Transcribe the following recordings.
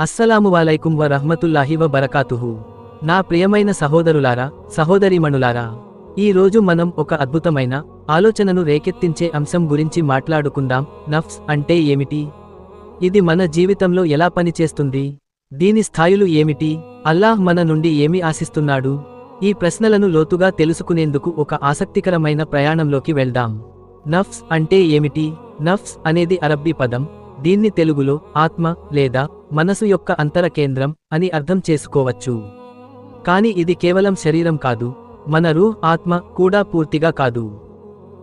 అస్సలాము వాలైకుం వ రహ్మతుల్లాహి వ బరకాతుహు నా ప్రియమైన సహోదరులారా సహోదరీమణులారా ఈ రోజు మనం ఒక అద్భుతమైన ఆలోచనను రేకెత్తించే అంశం గురించి మాట్లాడుకుందాం. నఫ్స్ అంటే ఏమిటి? ఇది మన జీవితంలో ఎలా పనిచేస్తుంది? దీని స్థాయిలు ఏమిటి? అల్లాహ్ మన నుండి ఏమి ఆశిస్తున్నాడు? ఈ ప్రశ్నలను లోతుగా తెలుసుకునేందుకు ఒక ఆసక్తికరమైన ప్రయాణంలోకి వెళ్దాం. నఫ్స్ అంటే ఏమిటి? నఫ్స్ అనేది అరబ్బీ పదం. దీన్ని తెలుగులో ఆత్మ లేదా మనసు యొక్క అంతర కేంద్రం అని అర్థం చేసుకోవచ్చు. కానీ ఇది కేవలం శరీరం కాదు మన రూహ్ ఆత్మ కూడా పూర్తిగా కాదు.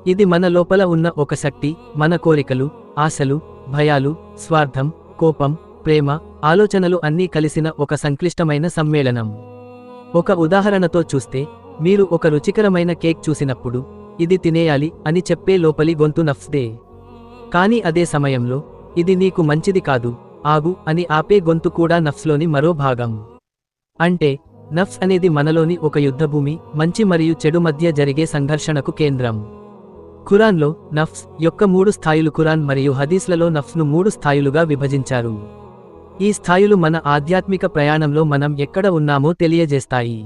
ఇది మన లోపల ఉన్న ఒక శక్తి మన కోరికలు ఆశలు భయాలు స్వార్థం కోపం ప్రేమ ఆలోచనలు అన్నీ కలిసిన ఒక సంక్లిష్టమైన సమ్మేళనం. ఒక ఉదాహరణతో చూస్తే మీరు ఒక రుచికరమైన కేక్ చూసినప్పుడు ఇది తినేయాలి అని చెప్పే లోపలి గొంతు నఫ్స్దే కానీ అదే సమయంలో ఇది నీకు మంచిది కాదు ఆగు అని ఆపే గొంతు కూడా నఫ్స్లోని మరో భాగం. అంటే నఫ్స్ అనేది మనలోని ఒక యుద్ధభూమి మంచి మరియు చెడు మధ్య జరిగే సంఘర్షణకు కేంద్రం. ఖురాన్లో నఫ్స్ యొక్క మూడు స్థాయిలు ఖురాన్ మరియు హదీస్లలో నఫ్స్ను మూడు స్థాయిలుగా విభజించారు. ఈ స్థాయిలు మన ఆధ్యాత్మిక ప్రయాణంలో మనం ఎక్కడ ఉన్నామో తెలియజేస్తాయి.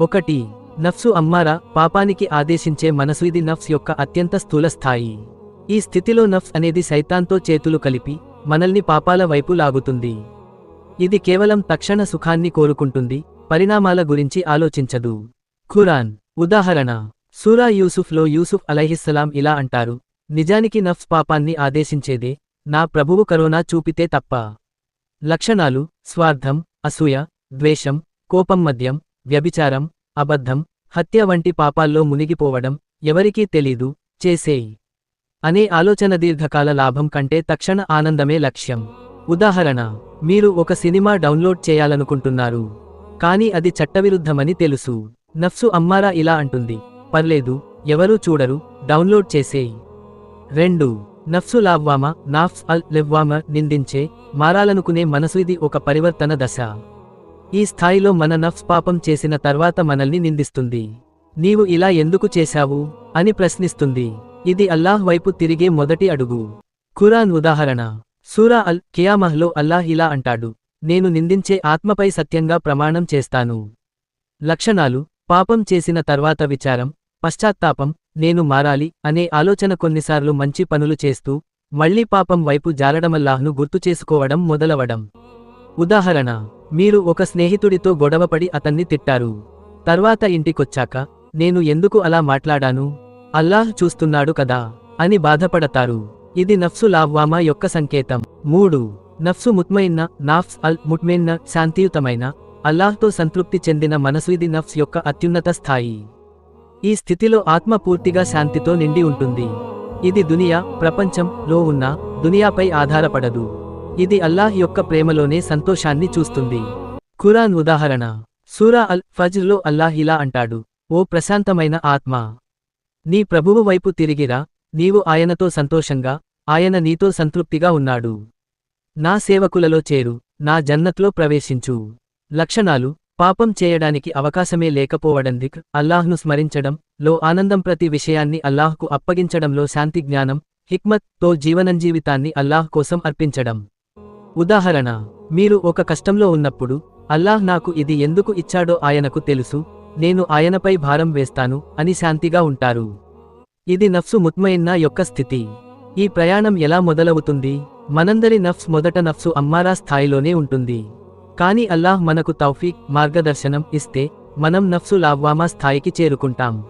ఒకటి నఫ్సు అమ్మారా పాపానికి ఆదేశించే మనసు ఇది నఫ్స్ యొక్క అత్యంత స్థూల స్థాయి. ఈ స్థితిలో నఫ్స్ అనేది సైతాన్తో చేతులు కలిపి మనల్ని పాపాల వైపు లాగుతుంది. ఇది కేవలం తక్షణ సుఖాన్ని కోరుకుంటుంది పరిణామాల గురించి ఆలోచించదు. ఖురాన్. ఉదాహరణ. సూరా యూసుఫ్లో యూసుఫ్ అలైహిస్సలాం ఇలా అంటారు నిజానికి నఫ్స్ పాపాన్ని ఆదేశించేదే నా ప్రభువు కరోనా చూపితే తప్ప. లక్షణాలు స్వార్థం అసూయ ద్వేషం కోపం మద్యం వ్యభిచారం అబద్ధం హత్య వంటి పాపాల్లో మునిగిపోవడం ఎవరికీ తెలీదు చేసేయి. అనే ఆలోచన దీర్ఘకాల లాభం కంటే తక్షణ ఆనందమే లక్ష్యం. ఉదాహరణ మీరు ఒక సినిమా డౌన్లోడ్ చేయాలనుకుంటున్నారు కానీ అది చట్టవిరుద్ధమని తెలుసు. నఫ్సు అమ్మారా ఇలా అంటుంది పర్లేదు ఎవరూ చూడరు డౌన్లోడ్ చేసేయి. రెండు నఫ్సు లావ్వామా నాఫ్స్ అల్ లెవ్వామ నిందించే మారాలనుకునే మనసు ఇది ఒక పరివర్తన దశ. ఈ స్థాయిలో మన నఫ్స్ పాపం చేసిన తర్వాత మనల్ని నిందిస్తుంది. నీవు ఇలా ఎందుకు చేశావు? అని ప్రశ్నిస్తుంది. ఇది అల్లాహ్ వైపు తిరిగే మొదటి అడుగు. ఖురాన్ ఉదాహరణ. సూరా అల్ కియామహ్లో అల్లాహ్ ఇలా అంటాడు. నేను నిందించే ఆత్మపై సత్యంగా ప్రమాణం చేస్తాను. లక్షణాలు. పాపం చేసిన తర్వాత విచారం పశ్చాత్తాపం నేను మారాలి అనే ఆలోచన కొన్నిసార్లు మంచి పనులు చేస్తూ మళ్ళీ పాపం వైపు జారడమల్లాహ్ను గుర్తుచేసుకోవడం మొదలవడం. ఉదాహరణ. మీరు ఒక స్నేహితుడితో గొడవపడి అతన్ని తిట్టారు. తర్వాత ఇంటికొచ్చాక నేను ఎందుకు అలా మాట్లాడాను? అల్లాహ్ చూస్తున్నాడు కదా అని బాధపడతారు. ఇది నఫ్సు లావ్వామా యొక్క సంకేతం. మూడు. నఫ్సు ముత్మైన్న నాఫ్స్ అల్ ముట్మైన్న శాంతియుతమైన అల్లాహ్తో సంతృప్తి చెందిన మనసు ఇది నఫ్స్ యొక్క అత్యున్నత స్థాయి. ఈ స్థితిలో ఆత్మ పూర్తిగా శాంతితో నిండి ఉంటుంది. ఇది దునియా ప్రపంచం లో ఉన్న దునియాపై ఆధారపడదు. ఇది అల్లాహ్ యొక్క ప్రేమలోనే సంతోషాన్ని చూస్తుంది. ఖురాన్ ఉదాహరణ. సూరా అల్ ఫజ్ర్లో అల్లాహ్ ఇలా అంటాడు. ఓ ప్రశాంతమైన ఆత్మ. నీ ప్రభువు వైపు తిరిగిరా నీవు ఆయనతో సంతోషంగా ఆయన నీతో సంతృప్తిగా ఉన్నాడు. నా సేవకులలో చేరు నా జన్నత్లో ప్రవేశించు. లక్షణాలు పాపం చేయడానికి అవకాశమే లేకపోవడం దిక్ అల్లాహ్ను స్మరించడం లో ఆనందం ప్రతి విషయాన్ని అల్లాహ్కు అప్పగించడంలో శాంతి జ్ఞానం హిక్మత్తో జీవనంజీవితాన్ని అల్లాహ్ కోసం అర్పించడం. ఉదాహరణ మీరు ఒక కష్టంలో ఉన్నప్పుడు అల్లాహ్ నాకు ఇది ఎందుకు ఇచ్చాడో ఆయనకు తెలుసు నేను ఆయనపై భారం వేస్తాను అని శాంతిగా ఉంటారు. ఇది నఫ్సు ముత్మయిన్నా యొక్క స్థితి. ఈ ప్రయాణం ఎలా మొదలవుతుంది? మనందరి నఫ్స్ మొదట నఫ్సు అమ్మారా స్థాయిలోనే ఉంటుంది. కాని అల్లాహ్ మనకు తౌఫీక్ మార్గదర్శనం ఇస్తే మనం నఫ్సు లావ్వామా స్థాయికి చేరుకుంటాం.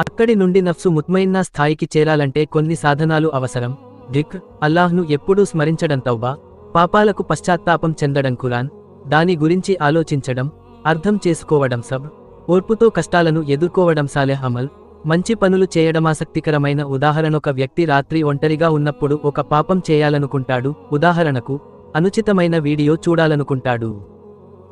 అక్కడి నుండి నఫ్సు ముత్మయిన్నా స్థాయికి చేరాలంటే కొన్ని సాధనాలు అవసరం. దిక్ అల్లాహ్ను ఎప్పుడూ స్మరించడం తౌబా పాపాలకు పశ్చాత్తాపం చెందడం కురాన్ దాని గురించి ఆలోచించడం అర్థం చేసుకోవడం సబ్ ఓర్పుతో కష్టాలను ఎదుర్కోవడం సాలెహ్ అమల్. మంచి పనులు చేయడమాసక్తికరమైన ఉదాహరణొక వ్యక్తి రాత్రి ఒంటరిగా ఉన్నప్పుడు ఒక పాపం చేయాలనుకుంటాడు. ఉదాహరణకు అనుచితమైన వీడియో చూడాలనుకుంటాడు.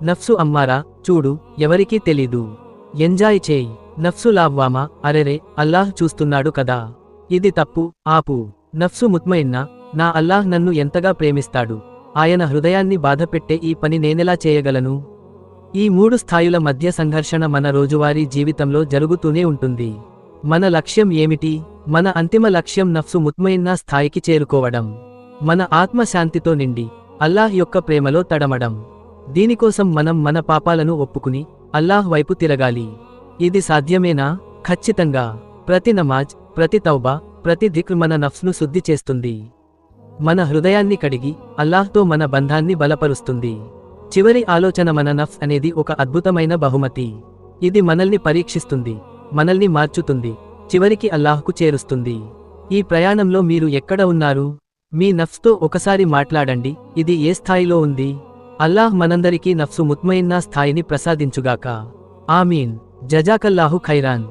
నఫ్సు అమ్మారా చూడు ఎవరికీ తెలీదు. ఎంజాయ్ చేయి. నఫ్సు లావ్వామా? అరెరే అల్లాహ్ చూస్తున్నాడు కదా. ఇది తప్పు ఆపు. నఫ్సు ముత్మయిన్న నా అల్లాహ్ నన్ను ఎంతగా ప్రేమిస్తాడు? ఆయన హృదయాన్ని బాధపెట్టే ఈ పని నేనెలా చేయగలను? ఈ మూడు స్థాయిల మధ్య సంఘర్షణ మన రోజువారీ జీవితంలో జరుగుతూనే ఉంటుంది. మన లక్ష్యం ఏమిటి? మన అంతిమ లక్ష్యం నఫ్సు ముత్మయిన్నా స్థాయికి చేరుకోవడం. మన ఆత్మ శాంతితో నిండి అల్లాహ్ యొక్క ప్రేమలో తడమడం. దీనికోసం మనం మన పాపాలను ఒప్పుకుని అల్లాహ్ వైపు తిరగాలి. ఇది సాధ్యమేనా? ఖచ్చితంగా. ప్రతి నమాజ్ ప్రతి తౌబా ప్రతి దిక్ మన నఫ్స్ను శుద్ధి చేస్తుంది. మన హృదయాన్ని కడిగి అల్లాహ్తో మన బంధాన్ని బలపరుస్తుంది. చివరి ఆలోచన మన నఫ్స్ అనేది ఒక అద్భుతమైన బహుమతి. ఇది మనల్ని పరీక్షిస్తుంది మనల్ని మార్చుతుంది చివరికి అల్లాహ్కు చేరుస్తుంది. ఈ ప్రయాణంలో మీరు ఎక్కడ ఉన్నారు? మీ నఫ్స్తో ఒకసారి మాట్లాడండి ఇది ఏ స్థాయిలో ఉంది? అల్లాహ్ మనందరికీ నఫ్సు ముత్మయిన్నా స్థాయిని ప్రసాదించుగాక. ఆమీన్. జజాకల్లాహు ఖైరాన్.